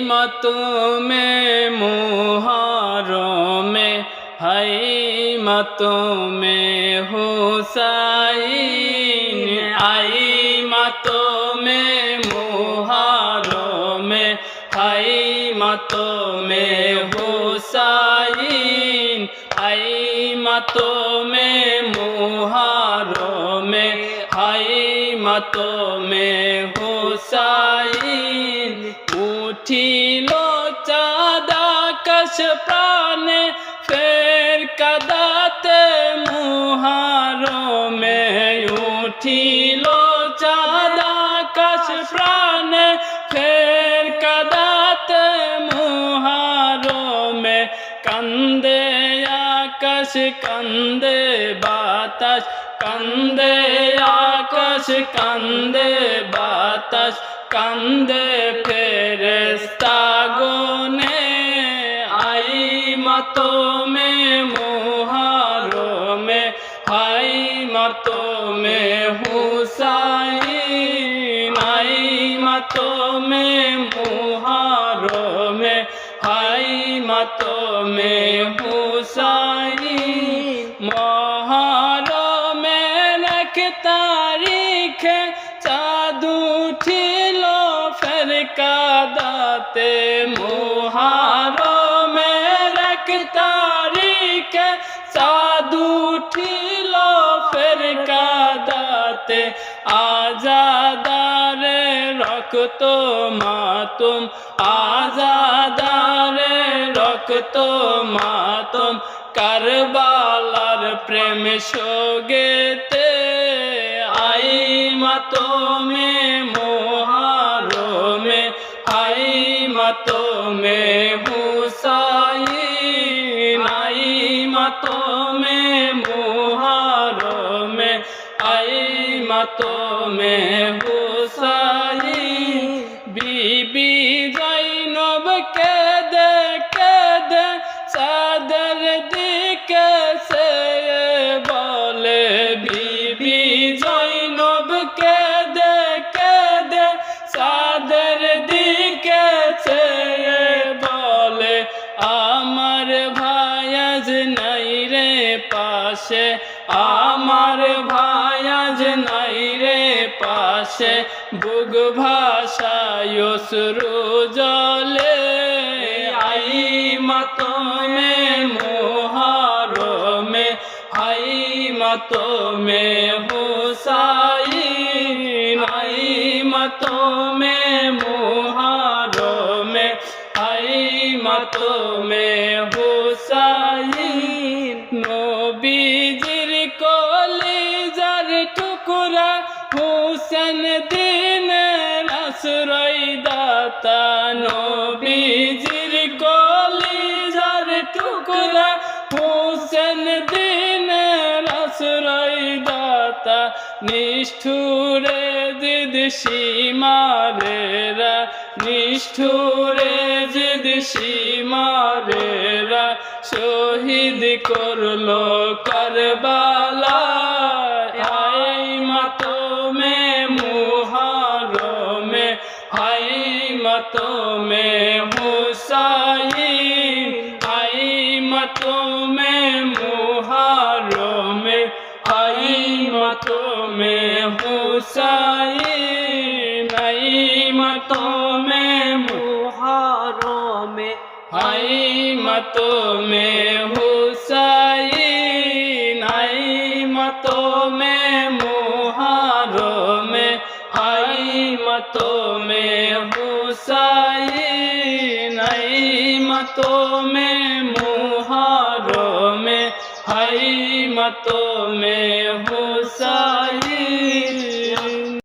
متوں میں مہاروں میں آئی متوں میں حسین آئی متوں میں مہاروں میں آئی متوں میں حسین آئی متوں میں مہاروں میں آئی متوں میں حسین۔ کش پرانے پھر قدات مہاروں میں اٹھی لو چادہ کش پرانے پھر قدات مہاروں میں کندے یا کش کندے باتش کندے یا کش کندے باتش کندے پھر گونے ماتوں میں موہاروں میں آئی میں، حسین آئی میں موہاروں میں آئی میں، حسین میں۔ رکھ تاریخ چادو ٹھیلو فرقہ داتے কাদাতে আজাদারে রক্ত মাতুম, আজাদারে রক্ত মাতুম, কারবালার প্রেম সোগেতে আই মাতো মে মোহারো মে আই মাতো মে মাতো মে হুসাইন আমার ভায়াজ নাই রে পাশে। বুগ ভাষায় শুরু জলে। আই মত মে মোহারো মে আই মত মে হুসাইন, আই মত মে মোহারো মে আই মত মে হুসাইন। নবীজির হুসেন দিন আশ্রয় দাতা নবীজির কলিজার টুকরা। হুসেন দিন আশ্রয় দাতা নিষ্ঠুরে দিদ সীমারেরা। নিষ্ঠুরে জিদ সীমারেরা। শহীদ করল করবালা। মতো মে হুসাইন আই মতো মে মুহারো মে আই মতো মে হুসাইন আই মতো মে মুহারো মে হাই মতো মে হুসাইন আই মতো মে মুহারো মে হাই মতো سائی نئی متوں میں مہاروں میں ہئی متوں میں حسائی